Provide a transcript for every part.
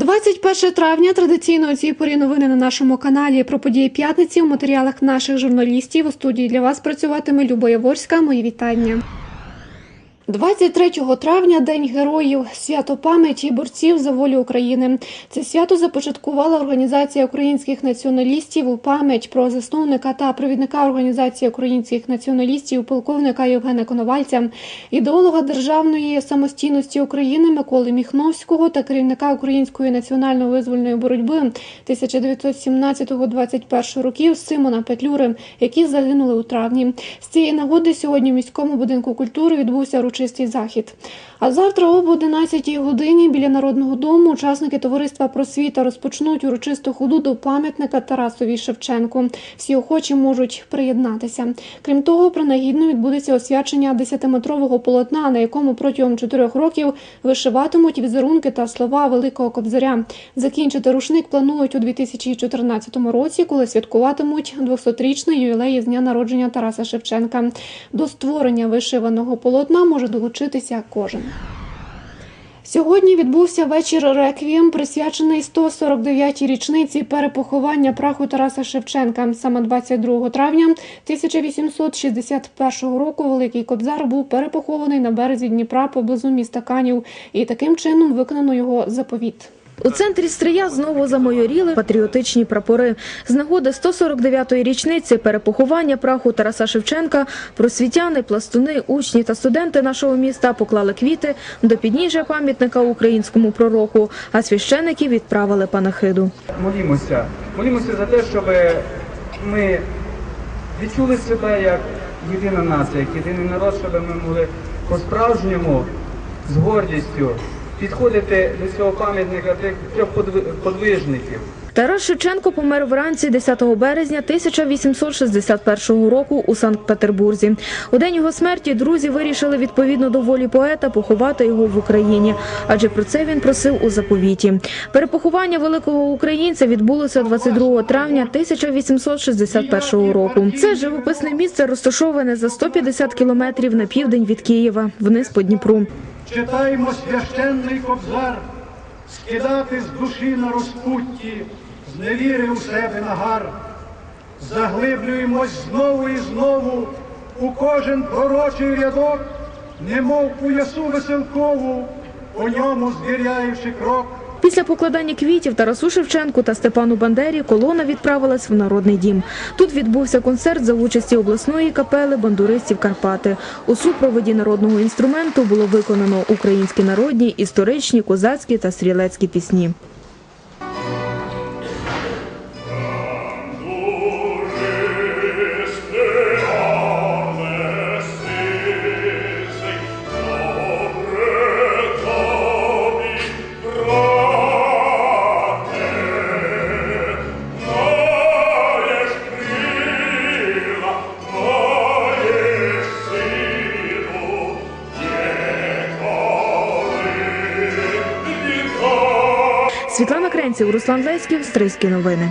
21 травня традиційно у цій порі новини на нашому каналі про події п'ятниці у матеріалах наших журналістів. У студії для вас працюватиме Люба Яворська. Мої вітання. 23 травня День героїв, свято пам'яті борців за волю України. Це свято започаткувала організація українських націоналістів у пам'ять про засновника та провідника організації українських націоналістів, полковника Євгена Коновальця, ідеолога державної самостійності України Миколи Міхновського та керівника української національно-визвольної боротьби 1917-21 років Симона Петлюри, які загинули у травні. З цієї нагоди сьогодні в міському будинку культури відбувся урочистий захід. А завтра об 11 годині біля народного дому учасники товариства просвіта розпочнуть урочисту ходу до пам'ятника Тарасові Шевченку. Всі охочі можуть приєднатися. Крім того, принагідно відбудеться освячення 10-метрового полотна, на якому протягом чотирьох років вишиватимуть візерунки та слова Великого Кобзаря. Закінчити рушник планують у 2014 році, коли святкуватимуть 200-річний ювілей з дня народження Тараса Шевченка. До створення вишиваного полотна може долучитися кожен. Сьогодні відбувся вечір реквієм, присвячений 149-й річниці перепоховання праху Тараса Шевченка. Саме 22 травня 1861 року Великий Кобзар був перепохований на березі Дніпра поблизу міста Канів, і таким чином виконано його заповіт. У центрі Стрия знову замайоріли патріотичні прапори. З нагоди 149-ї річниці перепоховання праху Тараса Шевченка просвітяни, пластуни, учні та студенти нашого міста поклали квіти до підніжжя пам'ятника українському пророку, а священики відправили панахиду. молімося. Молімося за те, щоб ми відчули себе як єдина нація, як єдиний народ, щоб ми могли по-справжньому з гордістю підходити до цього пам'ятника трьох подви- подвижників. Тарас Шевченко помер вранці 10 березня 1861 року у Санкт-Петербурзі. У день його смерті друзі вирішили відповідно до волі поета поховати його в Україні, адже про це він просив у заповіті. Перепоховання великого українця відбулося 22 травня 1861 року. Це живописне місце розташоване за 150 кілометрів на південь від Києва, вниз по Дніпру. читаємо священний кобзар, скидати з душі на розпутті, з невіри у себе нагар, заглиблюємось знову і знову у кожен пророчий рядок, немов у ясу веселкову, по ньому звіряючи крок. Після покладання квітів Тарасу Шевченку та Степану Бандері колона відправилась в народний дім. Тут відбувся концерт за участі обласної капели бандуристів Карпати. У супроводі народного інструменту було виконано українські народні, історичні, козацькі та стрілецькі пісні. Руслан Леськів, Стрийські новини.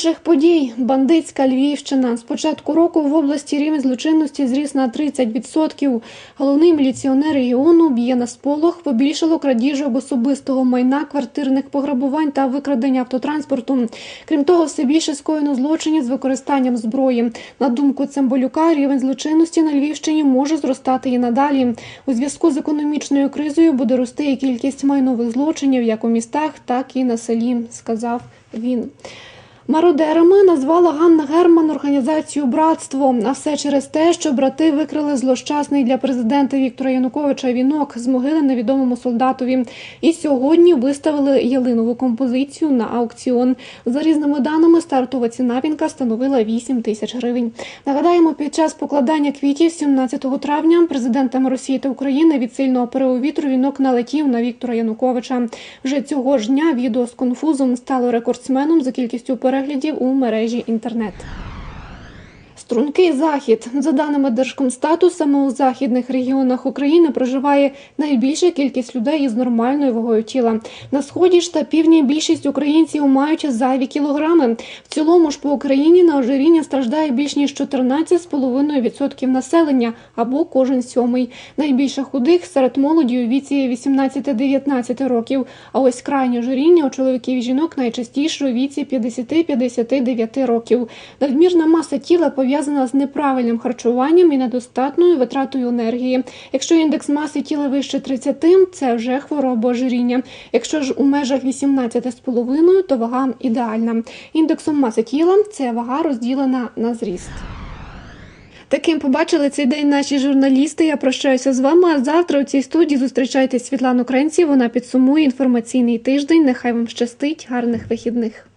Інших подій бандитська Львівщина. З початку року в області рівень злочинності зріс на 30%. Головний міліціонер регіону б'є на сполох, побільшало крадіжок особистого майна, квартирних пограбувань та викрадення автотранспорту. Крім того, все більше скоєно злочинів з використанням зброї. На думку Цимбалюка, рівень злочинності на Львівщині може зростати і надалі. У зв'язку з економічною кризою буде рости і кількість майнових злочинів як у містах, так і на селі, сказав він. Мародерами назвала Ганна Герман організацію Братство. А все через те, що брати викрили злощасний для президента Віктора Януковича вінок з могили невідомому солдатові. І сьогодні виставили ялинову композицію на аукціон. За різними даними, стартова ціна вінка становила 8 тисяч гривень. Нагадаємо, під час покладання квітів 17 травня президентами Росії та України від сильного пориву вітру вінок налетів на Віктора Януковича. Вже цього ж дня відео з конфузом стало рекордсменом за кількістю переглядів у мережі інтернет. Стрункий захід. За даними Держкомстату, саме у західних регіонах України проживає найбільша кількість людей із нормальною вагою тіла. На сході ж та півдні більшість українців мають зайві кілограми. В цілому ж по Україні на ожиріння страждає більш ніж 14,5% населення або кожен сьомий. Найбільше худих серед молоді у віці 18-19 років. А ось крайнє ожиріння у чоловіків і жінок найчастіше у віці 50-59 років. Надмірна маса тіла пов'язана з неправильним харчуванням і недостатньою витратою енергії. Якщо індекс маси тіла вище 30, це вже хвороба ожиріння. Якщо ж у межах 18,5, то вага ідеальна. Індексом маси тіла це вага розділена на зріст. Таким побачили цей день наші журналісти. Я прощаюся з вами. А завтра у цій студії зустрічайте Світлану Кренці. Вона підсумує інформаційний тиждень. Нехай вам щастить, гарних вихідних.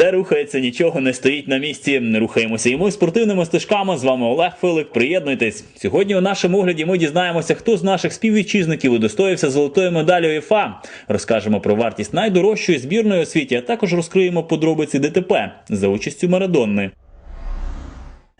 Все рухається, нічого не стоїть на місці. Рухаємося і ми спортивними стежками. З вами Олег Филик. Приєднуйтесь. Сьогодні у нашому огляді ми дізнаємося, хто з наших співвітчизників удостоївся золотої медалі УЄФА. Розкажемо про вартість найдорожчої збірної у світі, а також розкриємо подробиці ДТП за участю Марадонни.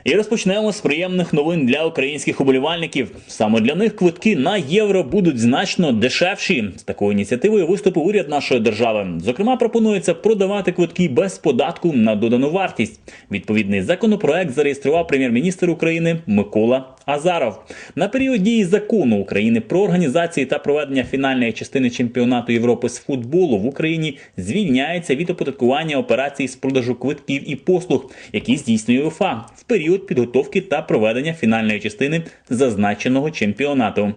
І розпочнемо з приємних новин для українських уболівальників. Саме для них квитки на євро будуть значно дешевші. З такою ініціативою виступив уряд нашої держави. Зокрема, пропонується продавати квитки без податку на додану вартість. Відповідний законопроект зареєстрував прем'єр-міністр України Микола Азаров. На період дії закону України про організацію та проведення фінальної частини чемпіонату Європи з футболу в Україні звільняється від оподаткування операцій з продажу квитків і послуг, які здійснює УФА в період підготовки та проведення фінальної частини зазначеного чемпіонату.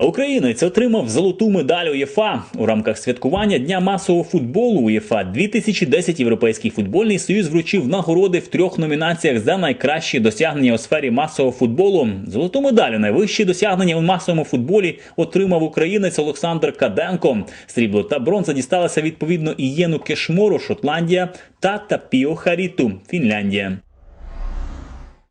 Українець отримав золоту медаль УЄФА у рамках святкування Дня масового футболу УЄФА 2010 Європейський футбольний союз вручив нагороди в трьох номінаціях за найкращі досягнення у сфері масового футболу. Золоту медаль найвищі досягнення у масовому футболі отримав українець Олександр Каденко. Срібло та бронза дісталися відповідно Ієну Кешмору, Шотландія та Тапіо Харіту, Фінляндія.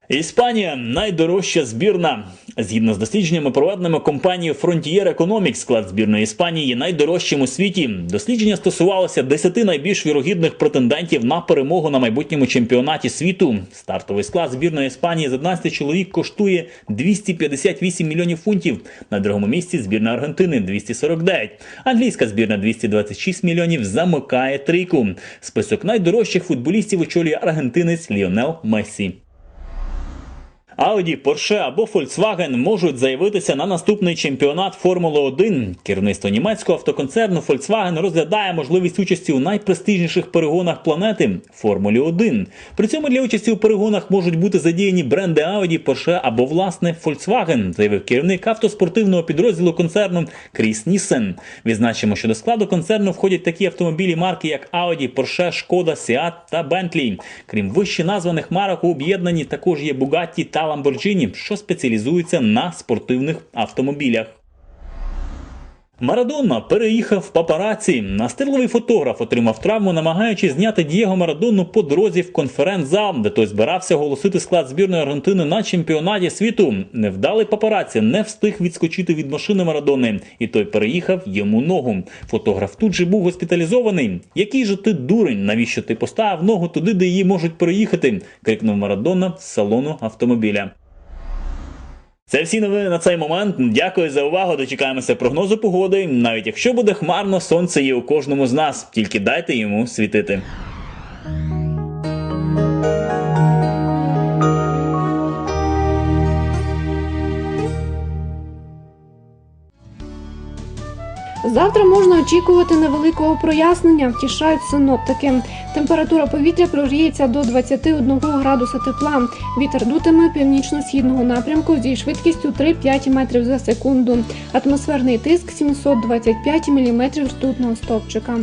Іспанія найдорожча збірна. Згідно з дослідженнями, проведеними компанією Frontier Economics, склад збірної Іспанії є найдорожчим у світі. Дослідження стосувалося 10 найбільш вірогідних претендентів на перемогу на майбутньому чемпіонаті світу. Стартовий склад збірної Іспанії з 11 чоловік коштує 258 мільйонів фунтів. На другому місці збірна Аргентини 249. Англійська збірна 226 мільйонів замикає трійку. Список найдорожчих футболістів очолює аргентинець Ліонел Мессі. Audi, Porsche або Volkswagen можуть заявитися на наступний чемпіонат Формули 1. Керівництво німецького автоконцерну Volkswagen розглядає можливість участі у найпрестижніших перегонах планети Формулі 1. При цьому для участі у перегонах можуть бути задіяні бренди Audi, Porsche або власне Volkswagen, заявив керівник автоспортивного підрозділу концерну Кріс Нісен. Відзначимо, що до складу концерну входять такі автомобілі марки, як Audi, Porsche, Шкода, Seat та Bentley. Крім вище названих марок, у об'єднанні також є Bugatti та Lamborghini, що спеціалізуються на спортивних автомобілях. Марадонна переїхав папараці. Настирливий фотограф отримав травму, намагаючись зняти Дієго Марадонну по дорозі в конференц-зал, де той збирався оголосити склад збірної Аргентини на чемпіонаті світу. Невдалий папараці не встиг відскочити від машини Марадони, і той переїхав йому ногу. Фотограф тут же був госпіталізований. Який же ти дурень? Навіщо ти поставив ногу туди, де її можуть переїхати? крикнув Марадонна з салону автомобіля. Це всі новини на цей момент. Дякую за увагу. Дочекаємося прогнозу погоди. Навіть якщо буде хмарно, сонце є у кожному з нас. Тільки дайте йому світити. Завтра можна очікувати невеликого прояснення, втішають синоптики. Температура повітря прогріється до 21 градуса тепла. Вітер дутиме північно-східного напрямку зі швидкістю 3-5 метрів за секунду. Атмосферний тиск 725 мм ртутного стовпчика.